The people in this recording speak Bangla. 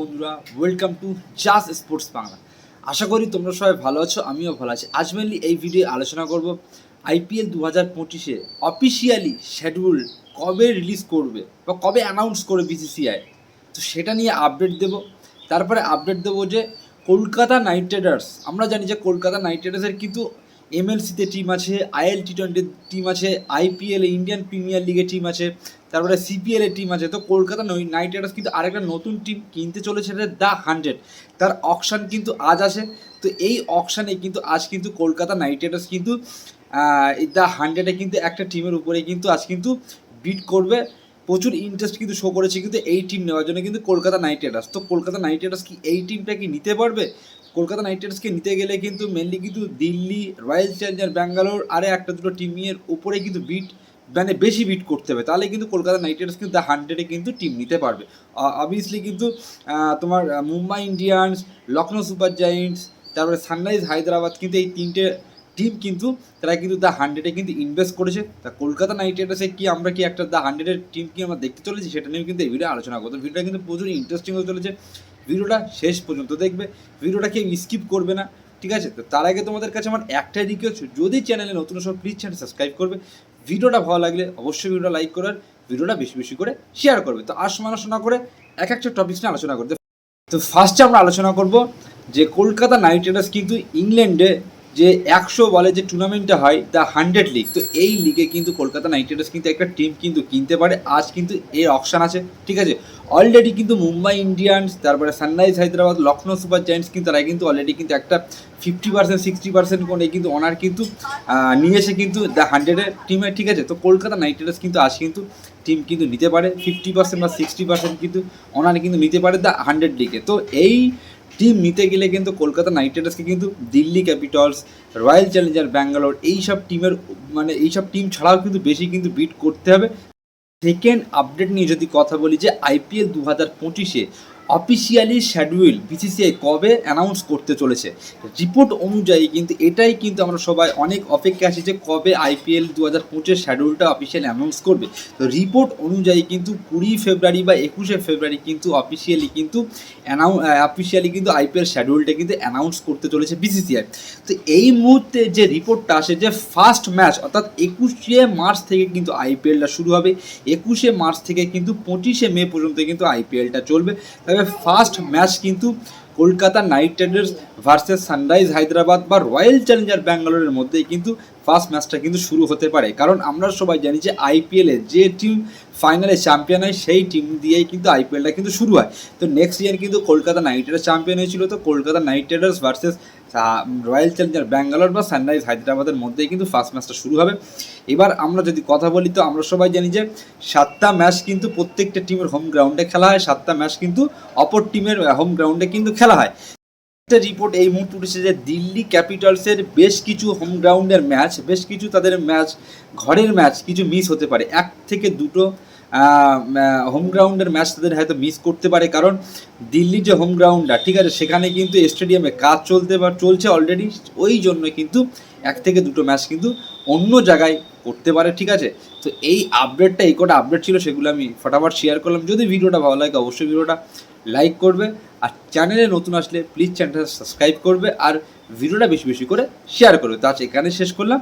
বন্ধুরা ওয়েলকাম টু জাস স্পোর্টস বাংলা আশা করি তোমরা সবাই ভালো আছো, আমিও ভালো আছি। আজ মেনলি এই ভিডিও আলোচনা করব আইপিএল দু হাজার পঁচিশে অফিসিয়ালি শিডিউল কবে রিলিজ করবে বা কবে অ্যানাউন্স করবে বিসিসিআই তো সেটা নিয়ে আপডেট দেব। তারপরে আপডেট দেবো যে কলকাতা নাইট রাইডার্স আমরা জানি যে কলকাতা নাইট রাইডার্সের কিন্তু এমএলসিতে টিম আছে আইএল টি টোয়েন্টি টিম আছে আইপিএল ইন্ডিয়ান প্রিমিয়ার লিগে টিম আছে, তারপরে সিপিএল টিম আছে। তো কলকাতা নাইট রাইডার্স কিন্তু আরেকটা নতুন টিম কিনতে চলেছে দ্য হান্ড্রেড তার অকশান কিন্তু আজ আসে। তো এই অকশানে কিন্তু আজ কিন্তু কলকাতা নাইট রাইডার্স কিন্তু দ্য হান্ড্রেডে কিন্তু একটা টিমের উপরে কিন্তু আজ কিন্তু বিট করবে। প্রচুর ইন্টারেস্ট কিন্তু শো করেছে কিন্তু এই টিম নেওয়ার জন্য কিন্তু কলকাতা নাইট রাইডার্স তো কলকাতা নাইট রাইডার্স কি এই টিমটা কি নিতে পারবে? কলকাতা নাইট রাইডার্সকে নিতে গেলে কিন্তু মেনলি কিন্তু দিল্লি, রয়্যাল চ্যালেঞ্জার, ব্যাঙ্গালোর আরে একটা দুটো টিমের উপরে কিন্তু বিট মানে বেশি বিট করতে হবে। তাহলে কিন্তু কলকাতা নাইট রাইডার্স কিন্তু দ্য হান্ড্রেডে কিন্তু টিম নিতে পারবে। অবভিয়াসলি কিন্তু তোমার Mumbai Indians Lucknow super giants, তারপরে সানরাইজ হায়দ্রাবাদ কিন্তু এই তিনটে টিম কিন্তু, তারা কিন্তু দ্য হান্ড্রেডে কিন্তু ইনভেস্ট করেছে। তা কলকাতা নাইট রাইডার্সে কি আমরা কি একটা দ্য হান্ড্রেডের টিম কি আমরা দেখতে চলেছি? সেটা নিয়ে কিন্তু এই ভিডিও আলোচনা করব। তো ভিডিওটা কিন্তু প্রচুর ইন্টারেস্টিং হতে চলেছে। ভিডিওটা শেষ পর্যন্ত দেখবে। ভিডিওটা কেউ স্কিপ করবে না, ঠিক আছে? তো তার আগে তোমাদের কাছে আমার একটাই রিকোয়েস্ট যদি চ্যানেলে নতুন সব প্লিজ চ্যানেল সাবস্ক্রাইব করবে। ভিডিওটা ভালো লাগলে অবশ্যই ভিডিওটা লাইক করার ভিডিওটা বেশি বেশি করে শেয়ার করবে। তো আসুন আলোচনা করে এক একটা টপিক নিয়ে আলোচনা করতে। তো ফার্স্টে আমরা আলোচনা করব যে কলকাতা নাইট রাইডার্স কিন্তু ইংল্যান্ডে যে একশো বলে যে টুর্নামেন্টটা হয় দ্য হান্ড্রেড লিগ তো এই লিগে কিন্তু কলকাতা নাইট রাইডার্স কিন্তু একটা টিম কিন্তু কিনতে পারে। আজ কিন্তু এর অপশান আছে, ঠিক আছে? অলরেডি কিন্তু মুম্বাই ইন্ডিয়ান্স তারপরে sunrise Hyderabad Lucknow super giants কিন্তু তারা কিন্তু অলরেডি কিন্তু একটা ফিফটি পার্সেন্ট সিক্সটি পার্সেন্ট করে কিন্তু ওনার কিন্তু নিয়েছে কিন্তু দ্য হান্ড্রেডের টিমে ঠিক আছে? তো কলকাতা নাইট রাইডার্স কিন্তু আজ কিন্তু টিম কিন্তু নিতে পারে ফিফটি পার্সেন্ট বা সিক্সটি পার্সেন্ট কিন্তু ওনারা কিন্তু নিতে পারে দ্য হান্ড্রেড লিগে তো এই টিম নিতে গেলে কিন্তু কলকাতা নাইট রাইডার্সকে কিন্তু Delhi capitals royal challenger Bangalore এইসব টিমের মানে এইসব টিম ছাড়াও কিন্তু বেশি কিন্তু বিট করতে হবে। সেকেন্ড আপডেট নিয়ে যদি কথা বলি যে আইপিএল দু হাজার পঁচিশে অফিসিয়ালি শিডিউল বিসিসিআই কবে অ্যানাউন্স করতে চলেছে? রিপোর্ট অনুযায়ী কিন্তু এটাই কিন্তু আমরা সবাই অনেক অপেক্ষা আছি যে কবে আইপিএল দু হাজার পঁচিশ শিডিউলটা অফিসিয়ালি অ্যানাউন্স করবে। তো রিপোর্ট অনুযায়ী কিন্তু কুড়ি ফেব্রুয়ারি বা একুশে ফেব্রুয়ারি কিন্তু অফিসিয়ালি কিন্তু অ্যানাউ অফিসিয়ালি কিন্তু আইপিএল শিডিউলটা কিন্তু অ্যানাউন্স করতে চলেছে বিসিসিআই তো এই মুহূর্তে যে রিপোর্টটা আসে যে ফার্স্ট ম্যাচ অর্থাৎ একুশে মার্চ থেকে কিন্তু আইপিএলটা শুরু হবে। একুশে মার্চ থেকে কিন্তু পঁচিশে মে পর্যন্ত কিন্তু আইপিএলটা চলবে। তবে ফার্স্ট ম্যাচ কিন্তু Kolkata knight riders versus sunrise Hyderabad বা রয়্যাল চ্যালেঞ্জার ব্যাঙ্গালোরের মধ্যেই কিন্তু ফার্স্ট ম্যাচটা কিন্তু শুরু হতে পারে। কারণ আমরা সবাই জানি যে আইপিএলে যে টিম ফাইনালে চ্যাম্পিয়ন হয়, সেই টিম দিয়েই কিন্তু আইপিএলটা কিন্তু শুরু হয়। তো নেক্সট ইয়ার কিন্তু কলকাতা নাইট রাইডার্স চ্যাম্পিয়ন হয়েছিল। তো Kolkata knight riders versus royal challenger Bangalore বা সানরাইজ হায়দ্রাবাদের মধ্যেই কিন্তু ফার্স্ট ম্যাচটা শুরু হবে। এবার আমরা যদি কথা বলি, তো আমরা সবাই জানি যে সাতটা ম্যাচ কিন্তু প্রত্যেকটা টিমের হোম গ্রাউন্ডে খেলা হয়। সাতটা ম্যাচ কিন্তু অপর টিমের হোম গ্রাউন্ডে কিন্তু খেলা হয়। রিপোর্ট এই মুহূর্তে উঠেছে যে দিল্লি ক্যাপিটালসের বেশ কিছু হোম গ্রাউন্ডের ম্যাচ বেশ কিছু তাদের ম্যাচ ঘরের ম্যাচ কিছু মিস হতে পারে। এক থেকে দুটো হোম গ্রাউন্ডের ম্যাচ তাদের হয়তো মিস করতে পারে। কারণ দিল্লির যে হোম গ্রাউন্ডটা ঠিক আছে, সেখানে কিন্তু স্টেডিয়ামে কাজ চলতে বা, চলছে অলরেডি ওই জন্য কিন্তু এক থেকে দুটো ম্যাচ কিন্তু অন্য জায়গায় করতে পারে, ঠিক আছে? তো এই আপডেটটা এই কটা আপডেট ছিল সেগুলো আমি ফটাফট শেয়ার করলাম। যদি ভিডিওটা ভালো লাগে, অবশ্যই ভিডিওটা লাইক করবে। আর চ্যানেলে নতুন আসলে প্লিজ চ্যানেলটা সাবস্ক্রাইব করবে। আর ভিডিওটা বেশি বেশি করে শেয়ার করবে। তো আজ এখানে শেষ করলাম।